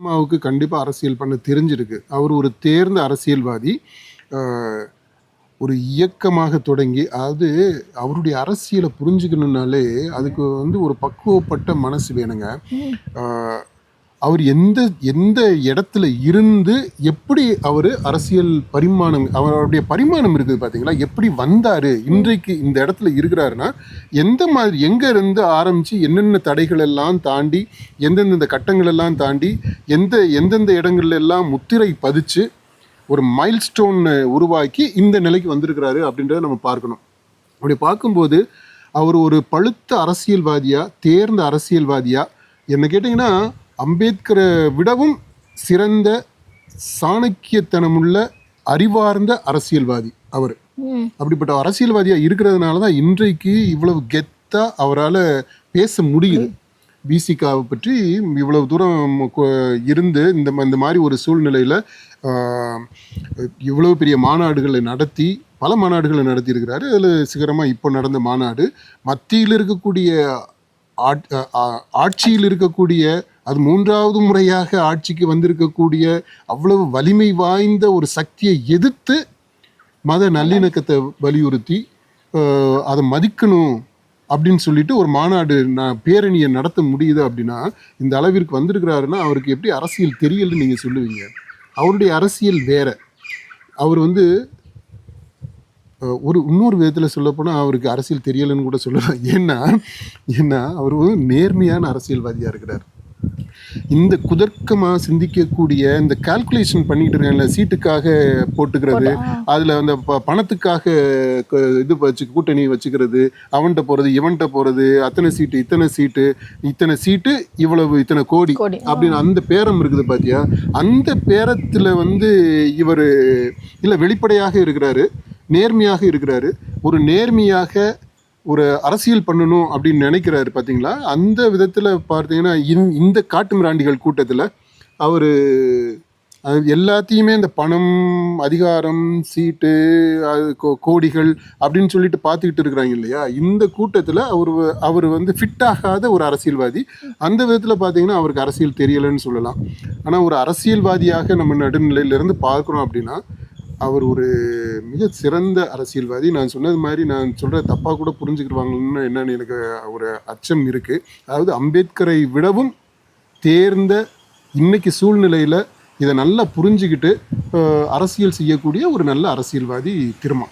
அம்மாவுக்கு கண்டிப்பாக அரசியல் பண்ண தெரிஞ்சிருக்கு. அவர் ஒரு தேர்ந்த அரசியல்வாதி. ஒரு இயக்கமாக தொடங்கி அதாவது அவருடைய அரசியலை புரிஞ்சுக்கணுன்னாலே அதுக்கு வந்து ஒரு பக்குவப்பட்ட மனசு வேணுங்க. அவர் எந்த எந்த இடத்துல இருந்து எப்படி அவர் அரசியல் பரிமாணம் அவருடைய பரிமாணம் இருக்குது பார்த்தீங்களா? எப்படி வந்தார்? இன்றைக்கு இந்த இடத்துல இருக்கிறாருன்னா எந்த மாதிரி எங்கே இருந்து ஆரம்பித்து என்னென்ன தடைகள் எல்லாம் தாண்டி எந்தெந்த கட்டங்கள் எல்லாம் தாண்டி எந்த எந்தெந்த இடங்கள்ல எல்லாம் முத்திரை பதிச்சு ஒரு மைல்ஸ்டோன் உருவாக்கி இந்த நிலைக்கு வந்திருக்கிறாரு அப்படின்றத நம்ம பார்க்கணும். அப்படி பார்க்கும்போது அவர் ஒரு பழுத்த அரசியல்வாதியாக தேர்ந்த அரசியல்வாதியாக என்ன கேட்டிங்கன்னா அம்பேத்கரை விடவும் சிறந்த சாணக்கியத்தனமுள்ள அறிவார்ந்த அரசியல்வாதி அவர். அப்படிப்பட்ட அரசியல்வாதியா இருக்கிறதுனால தான் இன்றைக்கு இவ்வளவு கெத்தா அவரால் பேச முடியுது. பிசிகாவை பற்றி இவ்வளவு தூரம் இருந்து இந்த இந்த மாதிரி ஒரு சூழ்நிலையில் இவ்வளவு பெரிய மாநாடுகளை நடத்தி பல மாநாடுகளை நடத்தி இருக்கிறாரு அதில் சிகரமாக இப்போ நடந்த மாநாடு மத்தியில் இருக்கக்கூடிய ஆட்சியில் இருக்கக்கூடிய அது மூன்றாவது முறையாக ஆட்சிக்கு வந்திருக்கக்கூடிய அவ்வளவு வலிமை வாய்ந்த ஒரு சக்தியை எதிர்த்து மத நல்லிணக்கத்தை வலியுறுத்தி அதை மதிக்கணும் அப்படின்னு சொல்லிட்டு ஒரு மாநாடு நான் பேரணியை நடத்த முடியுது அப்படின்னா இந்த அளவிற்கு வந்திருக்கிறாருன்னா அவருக்கு எப்படி அரசியல் தெரியலன்னு நீங்கள் சொல்லுவீங்க? அவருடைய அரசியல் வேற. அவர் வந்து ஒரு இன்னொரு விதத்தில் சொல்லப்போனால் அவருக்கு அரசியல் தெரியலைன்னு கூட சொல்லலாம். ஏன்னா ஏன்னா அவர் ஒரு நேர்மையான அரசியல்வாதியாக இருக்கிறார். இந்த குதர்க்கமாக சிந்திக்கக்கூடிய இந்த கால்குலேஷன் பண்ணிட்டு இருக்காங்கல்ல சீட்டுக்காக போட்டுக்கிறது அதில் அந்த ப- பணத்துக்காக இது வச்சு கூட்டணி வச்சுக்கிறது அவன்கிட்ட போகிறது இவன்கிட்ட போகிறது அத்தனை சீட்டு இத்தனை சீட்டு இத்தனை சீட்டு இவ்வளவு இத்தனை கோடி. அப்படின்னு அந்த பேரம் இருக்குது பாத்தியா? அந்த பேரத்தில் வந்து இவர் இல்லை வெளிப்படையாக இருக்கிறாரு நேர்மையாக இருக்கிறாரு. ஒரு நேர்மையாக ஒரு அரசியல் பண்ணணும் அப்படின்னு நினைக்கிறாரு பார்த்தீங்களா அந்த விதத்தில் பார்த்தீங்கன்னா இந்த- இந்த காட்டு மிராண்டிகள் கூட்டத்தில் அவர் எல்லாத்தையுமே இந்த பணம் அதிகாரம் சீட்டு அது கோ- கோடிகள் அப்படின்னு சொல்லிட்டு பார்த்துக்கிட்டு இருக்கிறாங்க இல்லையா? இந்த கூட்டத்தில் அவர் அவர் வந்து ஃபிட் ஆகாத ஒரு அரசியல்வாதி. அந்த விதத்தில் பார்த்தீங்கன்னா அவருக்கு அரசியல் தெரியலைன்னு சொல்லலாம். ஆனால் ஒரு அரசியல்வாதியாக நம்ம நடுநிலையிலேருந்து பார்க்குறோம் அப்படின்னா அவர் ஒரு மிக சிறந்த அரசியல்வாதி. நான் சொன்னது மாதிரி நான் சொல்கிற தப்பாக கூட புரிஞ்சுக்கிடுவாங்கன்னு என்னன்னு எனக்கு ஒரு அச்சம் இருக்குது அதாவது அம்பேத்கரை விடவும் தேர்ந்த இன்னைக்கு சூழ்நிலையில் இதை நல்லா புரிஞ்சுக்கிட்டு அரசியல் செய்யக்கூடிய ஒரு நல்ல அரசியல்வாதி திருமா.